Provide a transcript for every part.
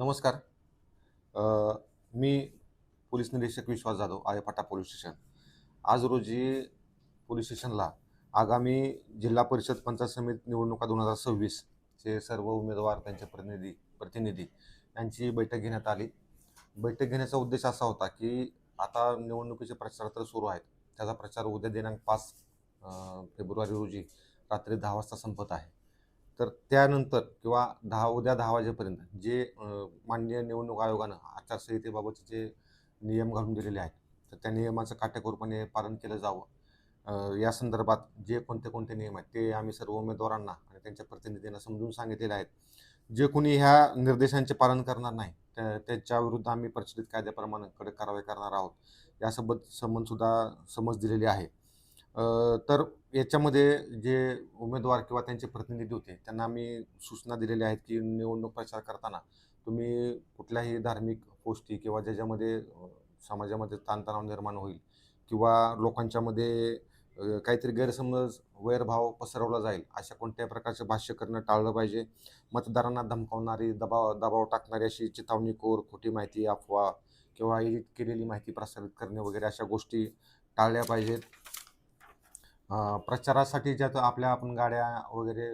नमस्कार. अ, मी पोलीस निरीक्षक विश्वास जाधव आयपाटा पोलीस स्टेशन. आज रोजी पोलीस स्टेशनला आगामी जिल्हा परिषद पंचायत समिती निवडणुका दोन हजार सव्वीसचे सर्व उमेदवार त्यांचे प्रतिनिधी प्रतिनिधी यांची बैठक घेण्यात आली. बैठक घेण्याचा उद्देश असा होता की आता निवडणुकीचे प्रचार तर सुरू आहेत. त्याचा प्रचार उद्या दिनांक पाच अ, फेब्रुवारी रोजी रात्री दहा वाजता संपत आहे. तर त्यानंतर किंवा दहा उद्या दहा वाजेपर्यंत जे माननीय निवडणूक आयोगानं आचारसंहितेबाबतचे जे नियम घालून दिलेले आहेत तर त्या नियमाचं काटेकोरपणे पालन केलं जावं. या संदर्भात जे कोणते कोणते नियम आहेत ते आम्ही सर्व उमेदवारांना आणि त्यांच्या प्रतिनिधींना समजून सांगितलेले आहेत. जे कोणी ह्या निर्देशांचे पालन करणार नाही त्या- त्याच्या विरुद्ध आम्ही प्रचलित कायद्याप्रमाणे कडक कारवाई करणार आहोत. यासोबत संबंधसुद्धा समज दिलेली आहे. तर याच्यामध्ये जे उमेदवार किंवा त्यांचे प्रतिनिधी होते त्यांना आम्ही सूचना दिलेल्या आहेत की निवडणूक प्रचार करताना तुम्ही कुठल्याही धार्मिक गोष्टी किंवा ज्याच्यामध्ये समाजामध्ये ताणतणाव निर्माण होईल किंवा लोकांच्यामध्ये काहीतरी गैरसमज वैरभाव पसरवला जाईल अशा कोणत्याही प्रकारचे भाष्य करणं टाळलं पाहिजे. मतदारांना धमकावणारी दबाव दबाव टाकणारी अशी चिथावणीखोर खोटी माहिती अफवा किंवा एडिट केलेली माहिती प्रसारित करणे वगैरे अशा गोष्टी टाळल्या पाहिजेत. प्रचारासाठी ज्या आपल्या आपण गाड्या वगैरे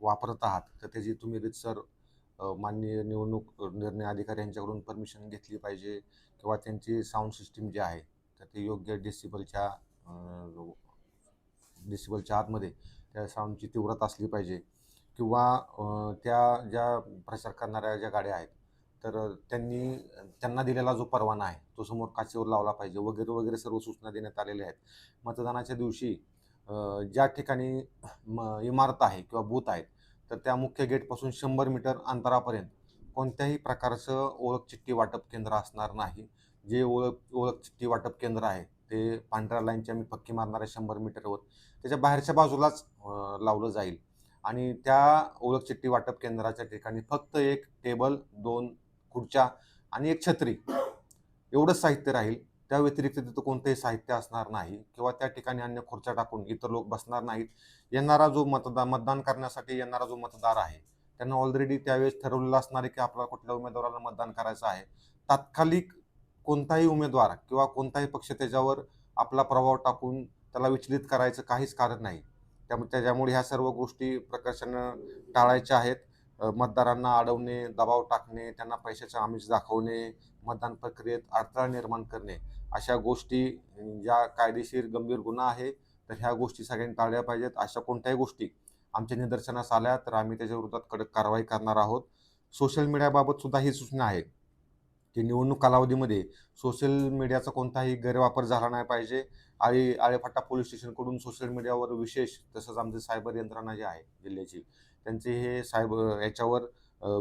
वापरत आहात तर त्याची तुम्ही रितसर माननीय निवडणूक निर्णय अधिकारी यांच्याकडून परमिशन घेतली पाहिजे किंवा त्यांची साऊंड सिस्टीम जी आहे तर ते योग्य डेसिबलच्या डेसिबलच्या आतमध्ये त्या साऊंडची तीव्रता असली पाहिजे किंवा त्या ज्या प्रचार करणाऱ्या ज्या गाड्या आहेत तर त्यांनी त्यांना दिलेला जो परवाना आहे तो समोर काचेवर लावला पाहिजे वगैरे वगैरे सर्व सूचना देण्यात आलेल्या आहेत. मतदानाच्या दिवशी ज्या ठिकाणी म इमारत आहे किंवा बूथ आहेत तर त्या मुख्य गेटपासून शंभर मीटर अंतरापर्यंत कोणत्याही प्रकारचं ओळख चिठ्ठी वाटप केंद्र असणार नाही. जे ओळख ओळख चिठ्ठी वाटप केंद्र आहे ते पांढऱ्या लाईनची आम्ही पक्की मारणाऱ्या शंभर मीटरवर त्याच्या बाहेरच्या बाजूलाच लावलं जाईल. आणि त्या ओळख चिठ्ठी वाटप केंद्राच्या ठिकाणी फक्त एक टेबल दोन खुर्च्या आणि एक छत्री. एवढंच साहित्य राहील. त्या व्यतिरिक्त तिथं कोणतंही साहित्य असणार नाही किंवा त्या ठिकाणी अन्य खुर्च्या टाकून इतर लोक बसणार नाहीत. येणारा जो मतदार मतदान करण्यासाठी येणारा जो मतदार आहे त्यांना ऑलरेडी त्यावेळेस ठरवलेलं असणार आहे की आपल्याला कुठल्या उमेदवाराला मतदान करायचं आहे. तात्कालिक कोणताही उमेदवार किंवा कोणताही पक्ष त्याच्यावर आपला प्रभाव टाकून त्याला विचलित करायचं काहीच कारण नाही. त्यामुळे त्याच्यामुळे ह्या सर्व गोष्टी प्रकर्षानं टाळायच्या आहेत. मतदारांना अडवणे दबाव टाकणे त्यांना पैशाचं आमिष दाखवणे मतदान प्रक्रियेत अडथळा निर्माण करणे अशा गोष्टी ज्या कायदेशीर गंभीर गुन्हा आहे तर ह्या गोष्टी सगळ्यांनी टाळल्या पाहिजेत. अशा कोणत्याही गोष्टी आमच्या निदर्शनास आल्या तर आम्ही त्याच्या विरोधात कडक कारवाई करणार आहोत. सोशल मीडियाबाबत सुद्धा ही सूचना आहे. की निवडणूक कालावधीमध्ये सोशल मीडियाचा कोणताही गैरवापर झाला नाही पाहिजे. आळी आळेफाटा पोलीस स्टेशनकडून सोशल मीडियावर विशेष तसंच आमचे सायबर यंत्रणा जी आहे जिल्ह्याची त्यांचे हे सायबर याच्यावर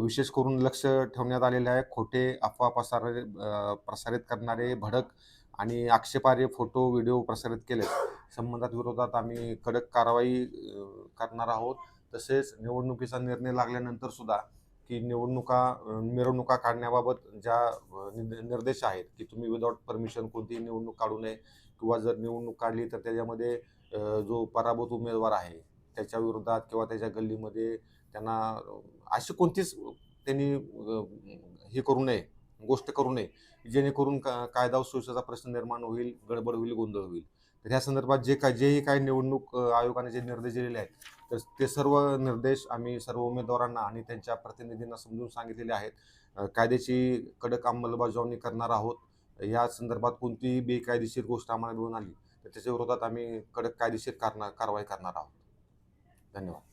विशेष करून लक्ष ठेवण्यात आलेले आहे. खोटे अफवा पसार प्रसारित करणारे भडक आणि आक्षेपार्ह फोटो व्हिडिओ प्रसारित केले. संबंधात विरोधात आम्ही कडक कारवाई करणार आहोत. तसेच निवडणुकीचा निर्णय लागल्यानंतर सुद्धा की निवडणुका मिरवणुका काढण्याबाबत ज्या निर्देश आहेत की तुम्ही विदाऊट परमिशन कोणतीही निवडणूक काढू नये किंवा जर निवडणूक काढली तर त्याच्यामध्ये जो पराभूत उमेदवार आहे त्याच्या विरोधात किंवा त्याच्या गल्लीमध्ये त्यांना अशी कोणतीच त्यांनी हे करू नये गोष्ट करू नये जेणेकरून का कायदा सुरक्षेचा प्रश्न निर्माण होईल गडबड होईल गोंधळ होईल. तर ह्या संदर्भात जे काय जेही काही निवडणूक आयोगाने जे निर्देश दिलेले आहेत तर ते सर्व निर्देश आम्ही सर्व उमेदवारांना आणि त्यांच्या प्रतिनिधींना समजून सांगितलेले आहेत. कायद्याची कडक अंमलबजावणी करणार आहोत. या संदर्भात कोणतीही बेकायदेशीर गोष्ट आम्हाला मिळून आली तर त्याच्या विरोधात आम्ही कडक कायदेशीर कारना कारवाई करणार आहोत. धन्यवाद.